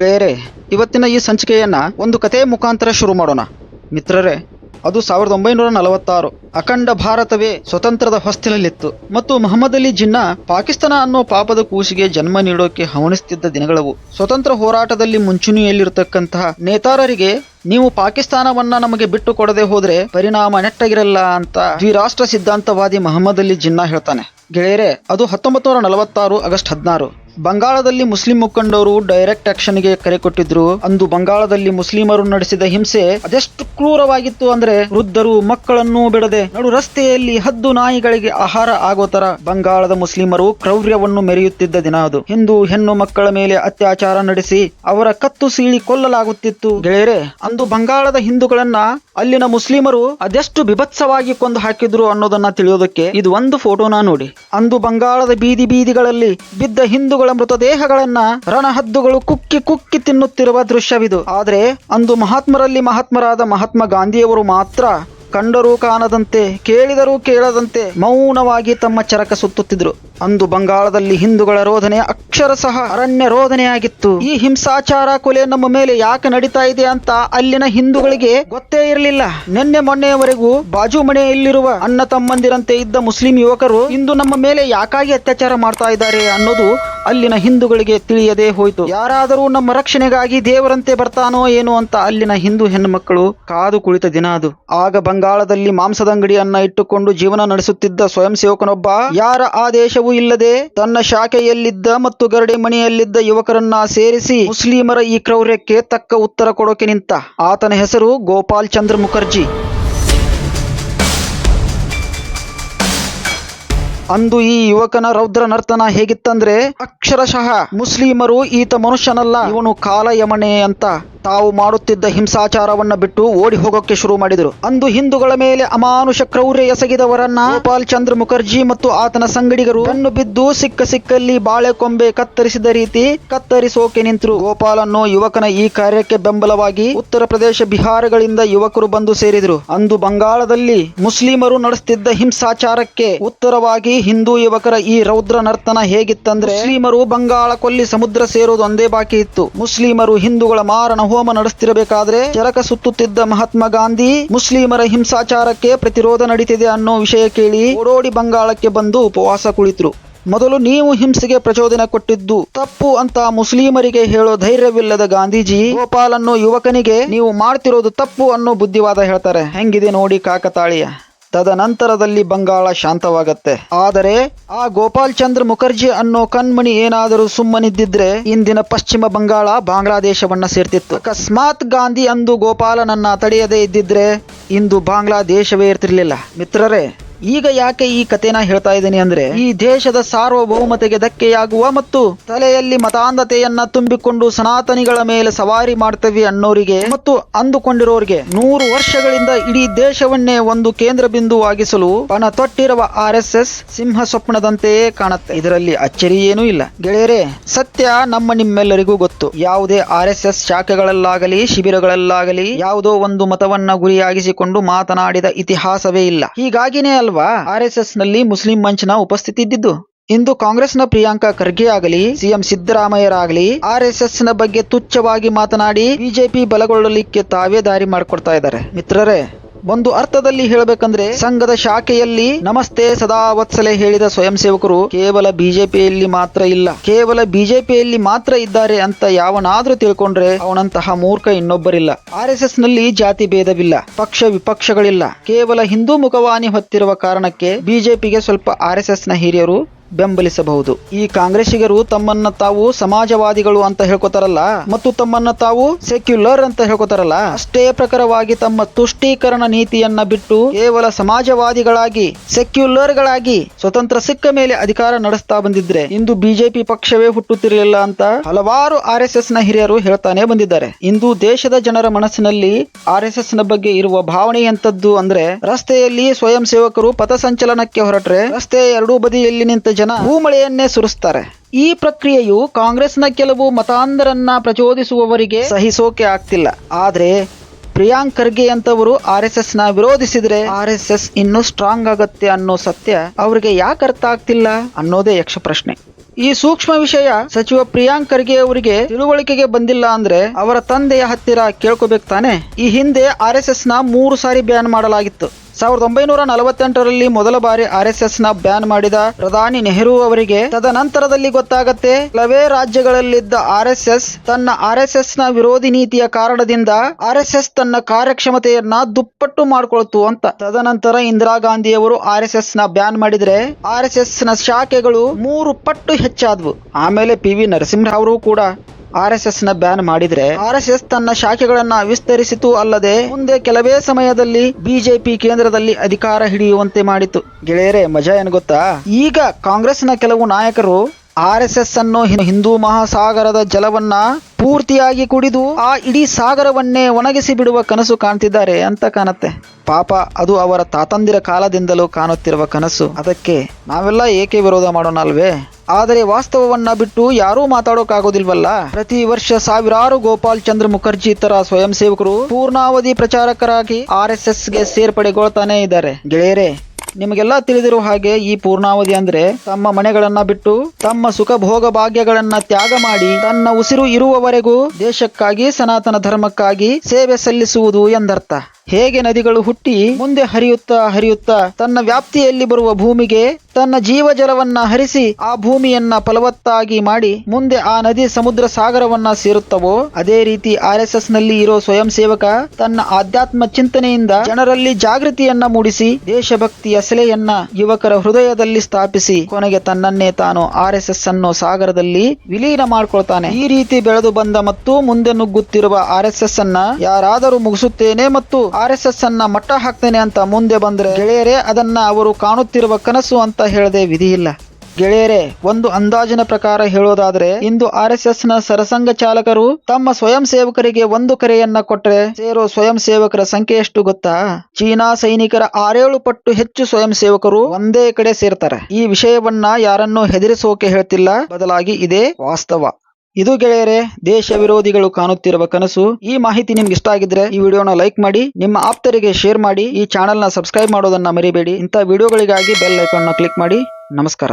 ಬೇರೆ. ಇವತ್ತಿನ ಈ ಸಂಚಿಕೆಯನ್ನ ಒಂದು ಕಥೆಯ ಮುಖಾಂತರ ಶುರು ಮಾಡೋಣ. ಮಿತ್ರರೇ, ಅದು ಸಾವಿರದ ಒಂಬೈನೂರ ನಲವತ್ತಾರು. ಅಖಂಡ ಭಾರತವೇ ಸ್ವತಂತ್ರದ ಹೊಸ್ತಿಲಲ್ಲಿತ್ತು. ಮತ್ತು ಮೊಹಮ್ಮದ್ ಅಲಿ ಜಿನ್ನಾ ಪಾಕಿಸ್ತಾನ ಅನ್ನೋ ಪಾಪದ ಕೂಸಿಗೆ ಜನ್ಮ ನೀಡೋಕೆ ಹವಣಿಸುತ್ತಿದ್ದ ದಿನಗಳವು. ಸ್ವತಂತ್ರ ಹೋರಾಟದಲ್ಲಿ ಮುಂಚೂಣಿಯಲ್ಲಿರತಕ್ಕಂತಹ ನೇತಾರರಿಗೆ ನೀವು ಪಾಕಿಸ್ತಾನವನ್ನ ನಮಗೆ ಬಿಟ್ಟು ಕೊಡದೆ ಹೋದ್ರೆ ಪರಿಣಾಮ ನೆಟ್ಟಗಿರಲ್ಲ ಅಂತ ದ್ವಿರಾಷ್ಟ್ರ ಸಿದ್ಧಾಂತವಾದಿ ಮೊಹಮ್ಮದ್ ಅಲಿ ಜಿನ್ನಾ ಹೇಳ್ತಾನೆ. ಗೆಳೆಯರೆ, ಅದು ಹತ್ತೊಂಬತ್ತು ನೂರ ನಲವತ್ತಾರು ಆಗಸ್ಟ್ ಹದಿನಾರು. ಬಂಗಾಳದಲ್ಲಿ ಮುಸ್ಲಿಂ ಮುಖಂಡರು ಡೈರೆಕ್ಟ್ ಆಕ್ಷನ್ಗೆ ಕರೆ ಕೊಟ್ಟಿದ್ರು. ಅಂದು ಬಂಗಾಳದಲ್ಲಿ ಮುಸ್ಲಿಮರು ನಡೆಸಿದ ಹಿಂಸೆ ಅದೆಷ್ಟು ಕ್ರೂರವಾಗಿತ್ತು ಅಂದ್ರೆ ವೃದ್ಧರು ಮಕ್ಕಳನ್ನು ಬಿಡದೆ ನಡು ರಸ್ತೆಯಲ್ಲಿ ಹದ್ದು ನಾಯಿಗಳಿಗೆ ಆಹಾರ ಆಗೋ ತರ ಬಂಗಾಳದ ಮುಸ್ಲಿಮರು ಕ್ರೌರ್ಯವನ್ನು ಮೆರೆಯುತ್ತಿದ್ದ ದಿನ ಅದು. ಹಿಂದೂ ಹೆಣ್ಣು ಮಕ್ಕಳ ಮೇಲೆ ಅತ್ಯಾಚಾರ ನಡೆಸಿ ಅವರ ಕತ್ತು ಸೀಳಿ ಕೊಲ್ಲಲಾಗುತ್ತಿತ್ತು. ಗೆಳೆಯರೆ, ಅಂದು ಬಂಗಾಳದ ಹಿಂದೂಗಳನ್ನ ಅಲ್ಲಿನ ಮುಸ್ಲಿಮರು ಅದೆಷ್ಟು ಬಿಭತ್ಸವಾಗಿ ಕೊಂದು ಹಾಕಿದ್ರು ಅನ್ನೋದನ್ನ ತಿಳಿಯೋದಕ್ಕೆ ಇದು ಒಂದು ಫೋಟೋನ ನೋಡಿ. ಅಂದು ಬಂಗಾಳದ ಬೀದಿ ಬೀದಿಗಳಲ್ಲಿ ಬಿದ್ದ ಹಿಂದೂಗಳ ಮೃತದೇಹಗಳನ್ನ ರಣಹದ್ದುಗಳು ಕುಕ್ಕಿ ಕುಕ್ಕಿ ತಿನ್ನುತ್ತಿರುವ ದೃಶ್ಯವಿದು. ಆದರೆ ಅಂದು ಮಹಾತ್ಮರಲ್ಲಿ ಮಹಾತ್ಮರಾದ ಮಹಾತ್ಮ ಗಾಂಧಿಯವರು ಮಾತ್ರ ಕಂಡರೂ ಕಾಣದಂತೆ, ಕೇಳಿದರೂ ಕೇಳದಂತೆ ಮೌನವಾಗಿ ತಮ್ಮ ಚರಕ ಸುತ್ತುತ್ತಿದ್ರು. ಅಂದು ಬಂಗಾಳದಲ್ಲಿ ಹಿಂದೂಗಳ ರೋಧನೆ ಅಕ್ಷರಶಃ ಅರಣ್ಯ ರೋಧನೆಯಾಗಿತ್ತು. ಈ ಹಿಂಸಾಚಾರ ಕೊಲೆ ನಮ್ಮ ಮೇಲೆ ಯಾಕೆ ನಡೀತಾ ಇದೆ ಅಂತ ಅಲ್ಲಿನ ಹಿಂದೂಗಳಿಗೆ ಗೊತ್ತೇ ಇರಲಿಲ್ಲ. ನಿನ್ನೆ ಮೊನ್ನೆಯವರೆಗೂ ಬಾಜು ಮನೆಯಲ್ಲಿರುವ ಅಣ್ಣ ತಮ್ಮಂದಿರಂತೆ ಇದ್ದ ಮುಸ್ಲಿಂ ಯುವಕರು ಇಂದು ನಮ್ಮ ಮೇಲೆ ಯಾಕಾಗಿ ಅತ್ಯಾಚಾರ ಮಾಡ್ತಾ ಇದ್ದಾರೆ ಅನ್ನೋದು ಅಲ್ಲಿನ ಹಿಂದೂಗಳಿಗೆ ತಿಳಿಯದೇ ಹೋಯಿತು. ಯಾರಾದರೂ ನಮ್ಮ ರಕ್ಷಣೆಗಾಗಿ ದೇವರಂತೆ ಬರ್ತಾನೋ ಏನೋ ಅಂತ ಅಲ್ಲಿನ ಹಿಂದೂ ಹೆಣ್ಣುಮಕ್ಕಳು ಕಾದು ಕುಳಿತ ದಿನ ಅದು. ಆಗ ಬಂಗಾಳದಲ್ಲಿ ಮಾಂಸದ ಅಂಗಡಿಯನ್ನ ಇಟ್ಟುಕೊಂಡು ಜೀವನ ನಡೆಸುತ್ತಿದ್ದ ಸ್ವಯಂ ಸೇವಕನೊಬ್ಬ ಯಾರ ಆದೇಶವೂ ಇಲ್ಲದೆ ತನ್ನ ಶಾಖೆಯಲ್ಲಿದ್ದ ಮತ್ತು ಗರಡಿ ಮನೆಯಲ್ಲಿದ್ದ ಯುವಕರನ್ನ ಸೇರಿಸಿ ಮುಸ್ಲಿಮರ ಈ ಕ್ರೌರ್ಯಕ್ಕೆ ತಕ್ಕ ಉತ್ತರ ಕೊಡೋಕೆ ನಿಂತ. ಆತನ ಹೆಸರು ಗೋಪಾಲ್ ಚಂದ್ರ ಮುಖರ್ಜಿ. ಅಂದು ಈ ಯುವಕನ ರೌದ್ರ ನರ್ತನ ಹೇಗಿತ್ತಂದ್ರೆ ಅಕ್ಷರಶಃ ಮುಸ್ಲಿಮರು ಈತ ಮನುಷ್ಯನಲ್ಲ ಇವನು ಕಾಲಯಮನೆ ಅಂತ. ತಾವು ಮಾಡುತ್ತಿದ್ದ ಹಿಂಸಾಚಾರವನ್ನ ಬಿಟ್ಟು ಓಡಿ ಹೋಗೋಕೆ ಶುರು ಮಾಡಿದರು. ಅಂದು ಹಿಂದೂಗಳ ಮೇಲೆ ಅಮಾನುಷ ಕ್ರೌರ್ಯ ಎಸಗಿದವರನ್ನ ಗೋಪಾಲ್ ಚಂದ್ರ ಮುಖರ್ಜಿ ಮತ್ತು ಆತನ ಸಂಗಡಿಗರು ಅನ್ನು ಬಿದ್ದು ಸಿಕ್ಕ ಸಿಕ್ಕಲ್ಲಿ ಬಾಳೆ ಕೊಂಬೆ ಕತ್ತರಿಸಿದ ರೀತಿ ಕತ್ತರಿಸೋಕೆ ನಿಂತರು. ಗೋಪಾಲ್ ಅನ್ನೋ ಯುವಕನ ಈ ಕಾರ್ಯಕ್ಕೆ ಬೆಂಬಲವಾಗಿ ಉತ್ತರ ಪ್ರದೇಶ ಬಿಹಾರಗಳಿಂದ ಯುವಕರು ಬಂದು ಸೇರಿದರು. ಅಂದು ಬಂಗಾಳದಲ್ಲಿ ಮುಸ್ಲಿಮರು ನಡೆಸುತ್ತಿದ್ದ ಹಿಂಸಾಚಾರಕ್ಕೆ ಉತ್ತರವಾಗಿ ಹಿಂದೂ ಯುವಕರ ಈ ರೌದ್ರ ನರ್ತನ ಹೇಗಿತ್ತಂದ್ರೆ ಮುಸ್ಲಿಮರು ಬಂಗಾಳ ಕೊಲ್ಲಿ ಸಮುದ್ರ ಸೇರೋದು ಒಂದೇ ಬಾಕಿ ಇತ್ತು. ಮುಸ್ಲಿಮರು ಹಿಂದೂಗಳ ಮಾರಣ ಹೋಮ ನಡೆಸ್ತಿರಬೇಕಾದ್ರೆ ಚರಕ ಸುತ್ತುತ್ತಿದ್ದ ಮಹಾತ್ಮ ಗಾಂಧಿ ಮುಸ್ಲಿಮರ ಹಿಂಸಾಚಾರಕ್ಕೆ ಪ್ರತಿರೋಧ ನಡೀತಿದೆ ಅನ್ನೋ ವಿಷಯ ಕೇಳಿ ಓಡೋಡಿ ಬಂಗಾಳಕ್ಕೆ ಬಂದು ಉಪವಾಸ ಕುಳಿತರು. ಮೊದಲು ನೀವು ಹಿಂಸೆಗೆ ಪ್ರಚೋದನೆ ಕೊಟ್ಟಿದ್ದು ತಪ್ಪು ಅಂತ ಮುಸ್ಲಿಮರಿಗೆ ಹೇಳೋ ಧೈರ್ಯವಿಲ್ಲದ ಗಾಂಧೀಜಿ ಗೋಪಾಲ್ ಅನ್ನೋ ಯುವಕನಿಗೆ ನೀವು ಮಾಡ್ತಿರೋದು ತಪ್ಪು ಅನ್ನೋ ಬುದ್ಧಿವಾದ ಹೇಳ್ತಾರೆ. ಹೆಂಗಿದೆ ನೋಡಿ ಕಾಕತಾಳೀಯ. ತದನಂತರದಲ್ಲಿ ಬಂಗಾಳ ಶಾಂತವಾಗತ್ತೆ. ಆದರೆ, ಆ ಗೋಪಾಲ್ ಚಂದ್ರ ಮುಖರ್ಜಿ ಅನ್ನೋ ಕಣ್ಮಣಿ ಏನಾದರೂ ಸುಮ್ಮನಿದ್ದಿದ್ರೆ, ಇಂದಿನ ಪಶ್ಚಿಮ ಬಂಗಾಳ ಬಾಂಗ್ಲಾದೇಶವನ್ನ ಸೇರ್ತಿತ್ತು. ಅಕಸ್ಮಾತ್ ಗಾಂಧಿ ಅಂದು ಗೋಪಾಲನನ್ನ ತಡೆಯದೇ ಇದ್ದಿದ್ರೆ, ಇಂದು ಬಾಂಗ್ಲಾದೇಶವೇ ಇರ್ತಿರ್ಲಿಲ್ಲ. ಮಿತ್ರರೇ ಈಗ ಯಾಕೆ ಈ ಕಥೆನ ಹೇಳ್ತಾ ಇದ್ದೀನಿ ಅಂದ್ರೆ, ಈ ದೇಶದ ಸಾರ್ವಭೌಮತೆಗೆ ಧಕ್ಕೆಯಾಗುವ ಮತ್ತು ತಲೆಯಲ್ಲಿ ಮತಾಂಧತೆಯನ್ನ ತುಂಬಿಕೊಂಡು ಸನಾತನಿಗಳ ಮೇಲೆ ಸವಾರಿ ಮಾಡ್ತೇವೆ ಅನ್ನೋರಿಗೆ ಮತ್ತು ಅಂದುಕೊಂಡಿರೋರಿಗೆ ನೂರು ವರ್ಷಗಳಿಂದ ಇಡೀ ದೇಶವನ್ನೇ ಒಂದು ಕೇಂದ್ರ ಬಿಂದುವಾಗಿಸಲು ಪಣ ತೊಟ್ಟಿರುವ ಆರ್ ಎಸ್ ಎಸ್ ಸಿಂಹ ಸ್ವಪ್ನದಂತೆಯೇ ಕಾಣುತ್ತೆ. ಇದರಲ್ಲಿ ಅಚ್ಚರಿ ಏನೂ ಇಲ್ಲ. ಗೆಳೆಯರೇ, ಸತ್ಯ ನಮ್ಮ ನಿಮ್ಮೆಲ್ಲರಿಗೂ ಗೊತ್ತು. ಯಾವುದೇ ಆರ್ ಎಸ್ ಎಸ್ ಶಾಖೆಗಳಲ್ಲಾಗಲಿ, ಶಿಬಿರಗಳಲ್ಲಾಗಲಿ ಯಾವುದೋ ಒಂದು ಮತವನ್ನ ಗುರಿಯಾಗಿಸಿಕೊಂಡು ಮಾತನಾಡಿದ ಇತಿಹಾಸವೇ ಇಲ್ಲ. ಹೀಗಾಗಿನೇ ಅಲ್ವಾ? ಆರ್ ಎಸ್ ಎಸ್ನಲ್ಲಿ ಮುಸ್ಲಿಂ ಮಂಚ್ನ ಉಪಸ್ಥಿತಿ ಇದ್ದಿದ್ದು. ಇಂದು ಕಾಂಗ್ರೆಸ್ನ ಪ್ರಿಯಾಂಕಾ ಖರ್ಗೆ ಆಗಲಿ, ಸಿಎಂ ಸಿದ್ದರಾಮಯ್ಯರಾಗಲಿ, ಆರ್ ಎಸ್ ಎಸ್ನ ಬಗ್ಗೆ ತುಚ್ಛವಾಗಿ ಮಾತನಾಡಿ ಬಿಜೆಪಿ ಬಲಗೊಳ್ಳಲಿಕ್ಕೆ ತಾವೇ ದಾರಿ ಮಾಡಿಕೊಡ್ತಾ ಇದ್ದಾರೆ. ಮಿತ್ರರೇ ಒಂದು ಅರ್ಥದಲ್ಲಿ ಹೇಳಬೇಕಂದ್ರೆ ಸಂಘದ ಶಾಖೆಯಲ್ಲಿ ನಮಸ್ತೆ ಸದಾ ವತ್ಸಲೆ ಹೇಳಿದ ಸ್ವಯಂ ಸೇವಕರು ಕೇವಲ ಬಿಜೆಪಿಯಲ್ಲಿ ಮಾತ್ರ ಇಲ್ಲ. ಕೇವಲ ಬಿಜೆಪಿಯಲ್ಲಿ ಮಾತ್ರ ಇದ್ದಾರೆ ಅಂತ ಯಾವನಾದ್ರೂ ತಿಳ್ಕೊಂಡ್ರೆ ಅವನಂತಹ ಮೂರ್ಖ ಇನ್ನೊಬ್ಬರಿಲ್ಲ. ಆರ್ ಎಸ್ನಲ್ಲಿ ಜಾತಿ ಭೇದವಿಲ್ಲ. ಪಕ್ಷ ವಿಪಕ್ಷಗಳಿಲ್ಲ. ಕೇವಲ ಹಿಂದೂ ಮುಖವಾಣಿ ಹೊತ್ತಿರುವ ಕಾರಣಕ್ಕೆ ಬಿಜೆಪಿಗೆ ಸ್ವಲ್ಪ ಆರ್ನ ಹಿರಿಯರು ಬೆಂಬಲಿಸಬಹುದು. ಈ ಕಾಂಗ್ರೆಸ್ಸಿಗರು ತಮ್ಮನ್ನ ತಾವು ಸಮಾಜವಾದಿಗಳು ಅಂತ ಹೇಳ್ಕೊತಾರಲ್ಲ? ಮತ್ತು ತಮ್ಮನ್ನ ತಾವು ಸೆಕ್ಯುಲರ್ ಅಂತ ಹೇಳ್ಕೊತಾರಲ್ಲ? ಅಷ್ಟೇ ಪ್ರಕಾರವಾಗಿ ತಮ್ಮ ತುಷ್ಟೀಕರಣ ನೀತಿಯನ್ನ ಬಿಟ್ಟು ಕೇವಲ ಸಮಾಜವಾದಿಗಳಾಗಿ ಸೆಕ್ಯುಲರ್ ಗಳಾಗಿ ಸ್ವತಂತ್ರ ಸಿಕ್ಕ ಮೇಲೆ ಅಧಿಕಾರ ನಡೆಸ್ತಾ ಬಂದಿದ್ರೆ ಇಂದು ಬಿಜೆಪಿ ಪಕ್ಷವೇ ಹುಟ್ಟುತ್ತಿರಲಿಲ್ಲ ಅಂತ ಹಲವಾರು ಆರ್ನ ಹಿರಿಯರು ಹೇಳ್ತಾನೆ ಬಂದಿದ್ದಾರೆ. ಇಂದು ದೇಶದ ಜನರ ಮನಸ್ಸಿನಲ್ಲಿ ಆರ್ನ ಬಗ್ಗೆ ಇರುವ ಭಾವನೆ ಎಂತದ್ದು ಅಂದ್ರೆ ರಸ್ತೆಯಲ್ಲಿ ಸ್ವಯಂ ಸೇವಕರು ಪಥಸಂಚಲನಕ್ಕೆ ಹೊರಟ್ರೆ ರಸ್ತೆಯ ಎರಡೂ ಬದಿಯಲ್ಲಿ ನಿಂತ ಜನ ಭೂಮಳೆಯನ್ನೇ ಸುರಿಸ್ತಾರೆ. ಈ ಪ್ರಕ್ರಿಯೆಯು ಕಾಂಗ್ರೆಸ್ನ ಕೆಲವು ಮತಾಂಧರನ್ನ ಪ್ರಚೋದಿಸುವವರಿಗೆ ಸಹಿಸೋಕೆ ಆಗ್ತಿಲ್ಲ. ಆದ್ರೆ ಪ್ರಿಯಾಂಕ್ ಖರ್ಗೆ ಅಂತವರು ಆರ್ ಎಸ್ ಎಸ್ನ ವಿರೋಧಿಸಿದ್ರೆ ಆರ್ ಎಸ್ ಎಸ್ ಇನ್ನೂ ಸ್ಟ್ರಾಂಗ್ ಆಗತ್ತೆ ಅನ್ನೋ ಸತ್ಯ ಅವರಿಗೆ ಯಾಕೆ ಅರ್ಥ ಆಗ್ತಿಲ್ಲ ಅನ್ನೋದೇ ಯಕ್ಷ ಪ್ರಶ್ನೆ. ಈ ಸೂಕ್ಷ್ಮ ವಿಷಯ ಸಚಿವ ಪ್ರಿಯಾಂಕ್ ಖರ್ಗೆ ಅವರಿಗೆ ತಿಳುವಳಿಕೆಗೆ ಬಂದಿಲ್ಲ ಅಂದ್ರೆ ಅವರ ತಂದೆಯ ಹತ್ತಿರ ಕೇಳ್ಕೋಬೇಕು ತಾನೆ? ಈ ಹಿಂದೆ ಆರ್ ಎಸ್ ಎಸ್ನ ಮೂರು ಸಾರಿ ಬ್ಯಾನ್ ಮಾಡಲಾಗಿತ್ತು. ಸಾವಿರದ ಒಂಬೈನೂರ ನಲವತ್ತೆಂಟರಲ್ಲಿ ಮೊದಲ ಬಾರಿ ಆರ್ ಎಸ್ ಎಸ್ನ ಬ್ಯಾನ್ ಮಾಡಿದ ಪ್ರಧಾನಿ ನೆಹರು ಅವರಿಗೆ ತದನಂತರದಲ್ಲಿ ಗೊತ್ತಾಗತ್ತೆ ಕೆಲವೇ ರಾಜ್ಯಗಳಲ್ಲಿದ್ದ ಆರ್ ಎಸ್ ಎಸ್ ತನ್ನ ಆರ್ ಎಸ್ ಎಸ್ನ ವಿರೋಧಿ ನೀತಿಯ ಕಾರಣದಿಂದ ಆರ್ ಎಸ್ ಎಸ್ ತನ್ನ ಕಾರ್ಯಕ್ಷಮತೆಯನ್ನ ದುಪ್ಪಟ್ಟು ಮಾಡಿಕೊಳ್ತು ಅಂತ. ತದನಂತರ ಇಂದಿರಾ ಗಾಂಧಿ ಅವರು ಆರ್ ಎಸ್ ಎಸ್ನ ಬ್ಯಾನ್ ಮಾಡಿದ್ರೆ ನ ಶಾಖೆಗಳು ಮೂರು ಪಟ್ಟು ಹೆಚ್ಚಾದ್ವು. ಆಮೇಲೆ ಪಿ ವಿ ಕೂಡ ಆರ್ ಎಸ್ನ ಬ್ಯಾನ್ ಮಾಡಿದ್ರೆ ಎಸ್ ತನ್ನ ಶಾಖೆಗಳನ್ನ ವಿಸ್ತರಿಸಿತು ಅಲ್ಲದೆ ಮುಂದೆ ಕೆಲವೇ ಸಮಯದಲ್ಲಿ ಬಿಜೆಪಿ ಕೇಂದ್ರದಲ್ಲಿ ಅಧಿಕಾರ ಹಿಡಿಯುವಂತೆ ಮಾಡಿತು ಗೆಳೆಯರೆ, ಮಜಾ ಏನ್ ಗೊತ್ತಾ? ಈಗ ಕಾಂಗ್ರೆಸ್ನ ಕೆಲವು ನಾಯಕರು ಆರ್ ಎಸ್ ಎಸ್ ಅನ್ನು ಹಿಂದೂ ಮಹಾಸಾಗರದ ಜಲವನ್ನ ಪೂರ್ತಿಯಾಗಿ ಕುಡಿದು ಆ ಇಡೀ ಸಾಗರವನ್ನೇ ಒಣಗಿಸಿ ಬಿಡುವ ಕನಸು ಕಾಣ್ತಿದ್ದಾರೆ ಅಂತ ಕಾಣತ್ತೆ. ಪಾಪ, ಅದು ಅವರ ತಾತಂದಿರ ಕಾಲದಿಂದಲೂ ಕಾಣುತ್ತಿರುವ ಕನಸು. ಅದಕ್ಕೆ ನಾವೆಲ್ಲ ಏಕೆ ವಿರೋಧ ಮಾಡೋಣ ಅಲ್ವೇ ಆದರೆ ವಾಸ್ತವವನ್ನ ಬಿಟ್ಟು ಯಾರೂ ಮಾತಾಡೋಕಾಗೋದಿಲ್ವಲ್ಲ? ಪ್ರತಿ ವರ್ಷ ಸಾವಿರಾರು ಗೋಪಾಲ್ ಚಂದ್ರ ಮುಖರ್ಜಿ ತರ ಸ್ವಯಂ ಸೇವಕರು ಪೂರ್ಣಾವಧಿ ಪ್ರಚಾರಕರಾಗಿ ಆರ್ ಎಸ್ ಎಸ್ಗೆ ಸೇರ್ಪಡೆಗೊಳ್ತಾನೆ ಇದ್ದಾರೆ. ಗೆಳೆಯರೇ, ನಿಮಗೆಲ್ಲ ತಿಳಿದಿರುವ ಹಾಗೆ ಈ ಪೂರ್ಣಾವಧಿ ಅಂದ್ರೆ ತಮ್ಮ ಮನೆಗಳನ್ನ ಬಿಟ್ಟು ತಮ್ಮ ಸುಖ ಭೋಗ ಭಾಗ್ಯಗಳನ್ನ ತ್ಯಾಗ ಮಾಡಿ ತನ್ನ ಉಸಿರು ಇರುವವರೆಗೂ ದೇಶಕ್ಕಾಗಿ ಸನಾತನ ಧರ್ಮಕ್ಕಾಗಿ ಸೇವೆ ಸಲ್ಲಿಸುವುದು ಎಂದರ್ಥ. ಹೇಗೆ ನದಿಗಳು ಹುಟ್ಟಿ ಮುಂದೆ ಹರಿಯುತ್ತಾ ಹರಿಯುತ್ತಾ ತನ್ನ ವ್ಯಾಪ್ತಿಯಲ್ಲಿ ಬರುವ ಭೂಮಿಗೆ ತನ್ನ ಜೀವಜಲವನ್ನ ಹರಿಸಿ ಆ ಭೂಮಿಯನ್ನ ಫಲವತ್ತಾಗಿ ಮಾಡಿ ಮುಂದೆ ಆ ನದಿ ಸಮುದ್ರ ಸಾಗರವನ್ನ ಸೇರುತ್ತವೋ, ಅದೇ ರೀತಿ ಆರ್ ಎಸ್ ಎಸ್ನಲ್ಲಿ ಇರೋ ಸ್ವಯಂ ಸೇವಕ ತನ್ನ ಆಧ್ಯಾತ್ಮ ಚಿಂತನೆಯಿಂದ ಜನರಲ್ಲಿ ಜಾಗೃತಿಯನ್ನ ಮೂಡಿಸಿ ದೇಶಭಕ್ತಿಯ ಸೆಲೆಯನ್ನ ಯುವಕರ ಹೃದಯದಲ್ಲಿ ಸ್ಥಾಪಿಸಿ ಕೊನೆಗೆ ತನ್ನನ್ನೇ ತಾನು ಆರ್ ಎಸ್ ಎಸ್ ಅನ್ನು ಸಾಗರದಲ್ಲಿ ವಿಲೀನ ಮಾಡ್ಕೊಳ್ತಾನೆ. ಈ ರೀತಿ ಬೆಳೆದು ಬಂದ ಮತ್ತು ಮುಂದೆ ನುಗ್ಗುತ್ತಿರುವ ಆರ್ ಎಸ್ ಅನ್ನ ಯಾರಾದರೂ ಮುಗಿಸುತ್ತೇನೆ ಮತ್ತು ಆರ್ ಎಸ್ ಎಸ್ ಅನ್ನ ಮಟ್ಟ ಹಾಕ್ತೇನೆ ಅಂತ ಮುಂದೆ ಬಂದ್ರೆ, ಗೆಳೆಯರೇ, ಅದನ್ನ ಅವರು ಕಾಣುತ್ತಿರುವ ಕನಸು ಅಂತ ಹೇಳದೆ ವಿಧಿ ಇಲ್ಲ ಗೆಳೆಯರೇ, ಒಂದು ಅಂದಾಜಿನ ಪ್ರಕಾರ ಹೇಳೋದಾದ್ರೆ, ಇಂದು ಆರ್ ಎಸ್ ಎಸ್ನ ಸರಸಂಘ ಚಾಲಕರು ತಮ್ಮ ಸ್ವಯಂ ಸೇವಕರಿಗೆ ಒಂದು ಕರೆಯನ್ನ ಕೊಟ್ಟರೆ ಸೇರೋ ಸ್ವಯಂ ಸೇವಕರ ಸಂಖ್ಯೆ ಎಷ್ಟು ಗೊತ್ತಾ? ಚೀನಾ ಸೈನಿಕರ ಆರೇಳು ಪಟ್ಟು ಹೆಚ್ಚು ಸ್ವಯಂ ಸೇವಕರು ಒಂದೇ ಕಡೆ ಸೇರ್ತಾರೆ. ಈ ವಿಷಯವನ್ನ ಯಾರನ್ನೂ ಹೆದರಿಸೋಕೆ ಹೇಳ್ತಿಲ್ಲ. ಬದಲಾಗಿ ಇದೇ ವಾಸ್ತವ. ಇದು ಗೆಳೆಯರೆ, ದೇಶ ವಿರೋಧಿಗಳು ಕಾಣುತ್ತಿರುವ ಕನಸು. ಈ ಮಾಹಿತಿ ನಿಮ್ಗೆ ಇಷ್ಟ ಆಗಿದ್ರೆ ಈ ವಿಡಿಯೋನ ಲೈಕ್ ಮಾಡಿ, ನಿಮ್ಮ ಆಪ್ತರಿಗೆ ಶೇರ್ ಮಾಡಿ, ಈ ಚಾನೆಲ್ನ ಸಬ್ಸ್ಕ್ರೈಬ್ ಮಾಡೋದನ್ನ ಮರಿಬೇಡಿ. ಇಂಥ ವಿಡಿಯೋಗಳಿಗಾಗಿ ಬೆಲ್ ಐಕಾನ್ನ ಕ್ಲಿಕ್ ಮಾಡಿ. ನಮಸ್ಕಾರ.